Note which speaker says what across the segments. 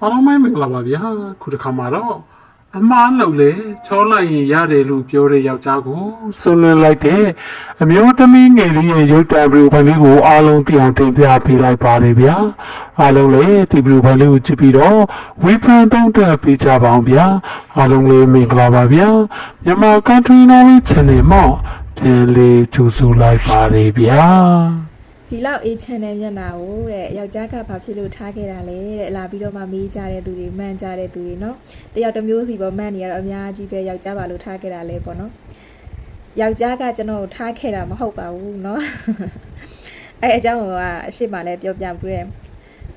Speaker 1: အားလုံးပဲမင်္ဂလာပါဗျာခုတစ်ခါမှာတော့အမားလောက်လေချောလိုက်ရင်ရတယ်လို့ပြောတဲ့ယောက်ျားကိုဆွလွန်လိုက်တဲ့အမျိုးသမီးငယ်လေးရဲ့ရုပ်တံဗီဒီယိုဖိုင်လေးကိုအားလုံးသိအောင်တင်ပြပေးလိုက်ပါတယ်ဗျာအားလုံးလည်းဒီဗီဒီယိုဖိုင်လေးကိုကြည့်ပြီးတော့ဝေဖန်သုံးသပ်ပေးကြပါအောင်ဗျာအားလုံးလည်းမင်္ဂလာပါဗျာမြန်မာ Country Knowledge Channel မှာပြန်လေးကြိုဆိုလိုက်ပါတယ်ဗျာ
Speaker 2: ဒီလောက် A channel မျက်နှာကိုတဲ့ယောက်ျားကဘာဖြစ်လို့ထားခဲ့တာလဲတဲ့လာပြီးတော့မှမေးကြတဲ့သူတွေမှန်ကြတဲ့သူတွေเนาะတယောက်တစ်မျိုးစီပေါ့မှန်နေရတော့အများကြီးပဲယောက်ျားဘာလို့ထားခဲ့တာလဲပေါ့เนาะယောက်ျားကကျွန်တော်ကိုထားခဲ့တာမဟုတ်ပါဘူးเนาะအဲ့အကြောင်းကအရှိမှလည်းပြောပြပြရဲ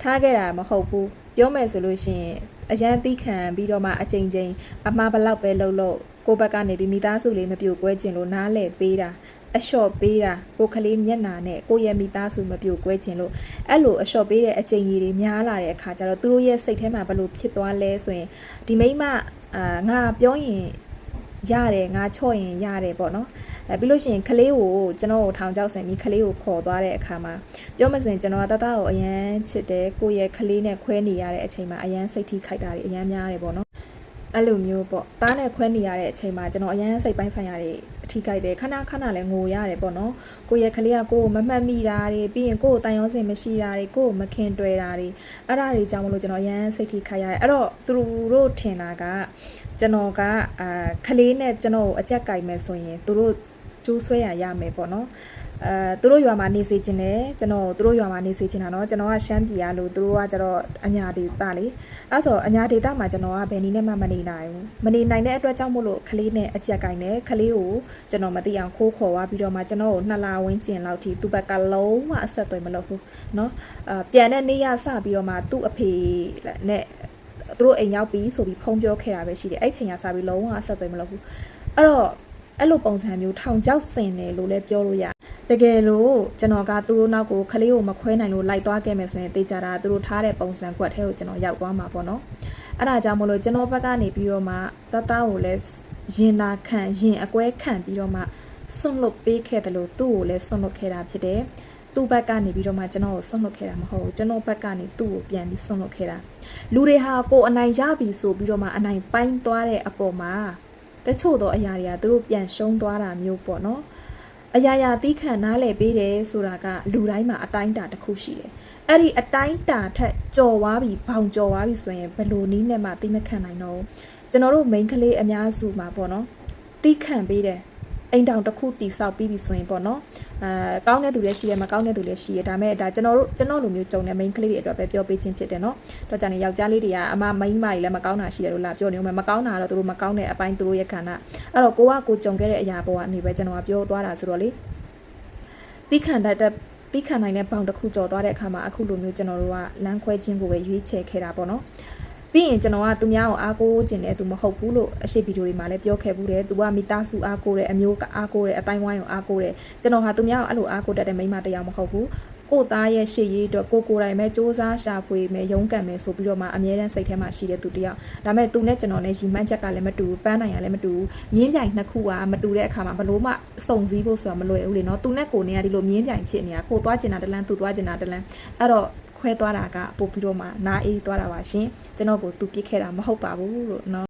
Speaker 2: ထားခဲ့တာမဟုတ်ဘူးပြောမယ်ဆိုလို့ရှိရင်အရန်သီးခံပြီးတော့မှအချိန်ချင်းအမှားဘလောက်ပဲလှုပ်လို့ကိုယ့်ဘက်ကနေပြီးမိသားစုလေးမပြိုကွဲခြင်းလို့နားလဲပေးတာ အလျှော့ပေးတာကိုကလေးမျက်နာနဲ့ကိုယ့်ရဲ့မိသားစုမပြိုကွဲခြင်းလို့အဲ့လိုအလျှော့ပေးတဲ့အချိန်ကြီးတွေများလာတဲ့အခါကျတော့သူတို့ရဲ့စိတ်ထဲမှာဘယ်လိုဖြစ်သွားလဲဆိုရင်ဒီမိမအာငါပြောရင်ရတယ်ငါချော့ရင်ရတယ်ပေါ့နော်အဲပြီးလို့ရှိရင်ကလေးကိုကျွန်တော်ကိုထောင်ချောက်ဆင်ပြီးကလေးကိုခေါ်သွားတဲ့အခါမှာပြောမစင်ကျွန်တော်ကတတကိုအရန်ချစ်တယ်ကိုယ့်ရဲ့ကလေးနဲ့ခွဲနေရတဲ့အချိန်မှာအရန်စိတ်ထိခိုက်တာတွေအရန်များတယ်ပေါ့နော် အဲ့လိုမျိုးပေါ့တားနဲ့ခွဲနေရတဲ့အချိန်မှာကျွန်တော်အရန်စိတ်ပိုင်းဆိုင်ရာတွေအထီးကြိုက်တယ်ခဏခဏလည်းငိုရတယ်ပေါ့နော်ကိုယ့်ရဲ့ကလေးကကိုယ်ကိုမမှတ်မိတာတွေပြီးရင်ကိုယ့်ကိုတန်ရုံးစင်မရှိတာတွေကိုယ့်ကိုမခင်တွေ့တာတွေအဲ့ဒါတွေကြောင့်မလို့ကျွန်တော်အရန်စိတ်ထိခိုက်ရတယ်အဲ့တော့သူတို့ထင်တာကကျွန်တော်ကအာကလေးနဲ့ကျွန်တော်ကိုအကြက်ကြိုက်မယ်ဆိုရင်သူတို့ကျိုးဆွဲရရမယ်ပေါ့နော် အဲသူတို့ရွာမှာနေစေချင်တယ်ကျွန်တော်သူတို့ရွာမှာနေစေချင်တာเนาะကျွန်တော်ကရှမ်းပြည်ရလို့သူတို့ကကျတော့အညာဒေသလေအဲ့ဆိုအညာဒေသမှာကျွန်တော်ကဘယ်နည်းနဲ့မှမနေနိုင်ဘူးမနေနိုင်တဲ့အတွက်ကြောင့်မို့လို့ကလေးနဲ့အကြက်ကင်နဲ့ကလေးကိုကျွန်တော်မသိအောင်ခိုးခေါ်သွားပြီးတော့မှကျွန်တော်ကိုနှစ်လဝန်းကျင်လောက်ထိသူ့ဘက်ကလုံးဝအဆက်အသွယ်မလုပ်ဘူးเนาะအာပြန်တဲ့နေ့ရစပြီးတော့မှသူ့အဖေနဲ့သူတို့အိမ်ရောက်ပြီးဆိုပြီးဖုန်းပြောခဲ့တာပဲရှိတယ်အဲ့ချိန်ကစပြီးလုံးဝအဆက်အသွယ်မလုပ်ဘူးအဲ့တော့အဲ့လိုပုံစံမျိုးထောင်ချောက်ဆင်တယ်လို့လည်းပြောလို့ရ တ ကယ်လို့ကျွန်တော်ကသူတို့နောက်ကိုခလေးကိုမခွဲနိုင်လို့လိုက်သွားခဲ့မယ်ဆိုရင်တေချာတာသူတို့ထားတဲ့ပုံစံကွက်ထဲကိုကျွန်တော်ရောက်သွားမှာပေါ့နော်အဲ့ဒါကြောင့်မလို့ကျွန်တော်ဘက်ကနေပြီးတော့မှတတကိုလည်းရင်နာခံရင်အကွဲခံပြီးတော့မှဆွန့်လွတ်ပေးခဲ့တယ်လို့သူ့ကိုလည်းဆွန့်လွတ်ခဲ့တာဖြစ်တယ်သူ့ဘက်ကနေပြီးတော့မှကျွန်တော်ကိုဆွန့်လွတ်ခဲ့တာမဟုတ်ဘူးကျွန်တော်ဘက်ကနေသူ့ကိုပြန်ပြီးဆွန့်လွတ်ခဲ့တာလူတွေဟာကိုယ်အနိုင်ရပြီဆိုပြီးတော့မှအနိုင်ပိုင်းသွားတဲ့အပေါ်မှာတချို့သောအရာတွေကသူတို့ပြန်ရှုံးသွားတာမျိုးပေါ့နော် အရာရာသီးခံနားလည်ပေးတယ်ဆိုတာကလူတိုင်းမှာအတိုင်းတာတစ်ခုရှိတယ်။အဲ့ဒီအတိုင်းတာထက်ကြော်သွားပြီဘောင်ကြော်သွားပြီဆိုရင်ဘယ်လိုနည်းနဲ့မှသိမခံနိုင်တော့ဘူး။ကျွန်တော်တို့ main ကလေးအများစုမှာပေါ့နော်။သီးခံပေးတယ်။ အိမ်တောင်တစ်ခုတိဆောက်ပြီးပြီဆိုရင်ပေါ့နော်။အဲကောင်းတဲ့သူလည်းရှိတယ်မကောင်းတဲ့သူလည်းရှိတယ်ဒါပေမဲ့ဒါကျွန်တော်တို့ကျွန်တော်လိုမျိုးကြုံတဲ့ main ကလေးတွေအတွက်ပဲပြောပေးခြင်းဖြစ်တယ်နော်။တော့ကြနေယောက်ျားလေးတွေကအမ main မကြီးလည်းမကောင်းတာရှိတယ်လို့လာပြောနေဦးမယ်မကောင်းတာကတော့သူတို့မကောင်းတဲ့အပိုင်းသူတို့ရဲ့ခန္ဓာအဲ့တော့ကိုကကိုကြုံခဲ့တဲ့အရာပေါ်ကနေပဲကျွန်တော်ကပြောသွားတာဆိုတော့လေတိခံတတ်တဲ့တိခံနိုင်တဲ့ဘောင်တစ်ခုကျော်သွားတဲ့အခါမှာအခုလိုမျိုးကျွန်တော်တို့ကလမ်းခွဲခြင်းကိုပဲရွေးချယ်ခဲ့တာပေါ့နော် ပြီးရင်ကျွန်တော်ကသူများကိုအားကိုးခြင်းနဲ့သူမဟုတ်ဘူးလို့အရှိဗီဒီယိုတွေမှာလည်းပြောခဲ့ဘူးတယ်သူကမိသားစုအားကိုးတယ်အမျိုးအားကိုးတယ်အတိုင်းဝိုင်းကိုအားကိုးတယ်ကျွန်တော်ဟာသူများကိုအဲ့လိုအားကိုးတတ်တဲ့မိန်းမတစ်ယောက်မဟုတ်ဘူးကိုသားရဲ့ရှေ့ရေးအတွက်ကိုကိုယ်တိုင်ပဲစ조사ရှာဖွေမယ်ရုန်းကန်မယ်ဆိုပြီးတော့မှအမြဲတမ်းစိတ်ထဲမှာရှိတဲ့သူတစ်ယောက်ဒါပေမဲ့သူနဲ့ကျွန်တော်နဲ့ရီမှန်းချက်ကလည်းမတူဘူးပန်းနိုင်ရလည်းမတူဘူးမြင်းပြိုင်နှစ်ခုကမတူတဲ့အခါမှာဘလို့မှစုံစည်းဖို့ဆိုတာမလွယ်ဘူးလေနော်သူနဲ့ကိုနဲ့ကဒီလိုမြင်းပြိုင်ဖြစ်နေတာကိုသွားကျင်တာတလန်းသူသွားကျင်တာတလန်းအဲ့တော့ ခွဲသွားတာကပို့ပြီးတော့မှနားအေးသွားတာပါရှင်ကျွန်တော်ကိုသူပြစ်ခဲ့တာမဟုတ်ပါဘူးလို့နော်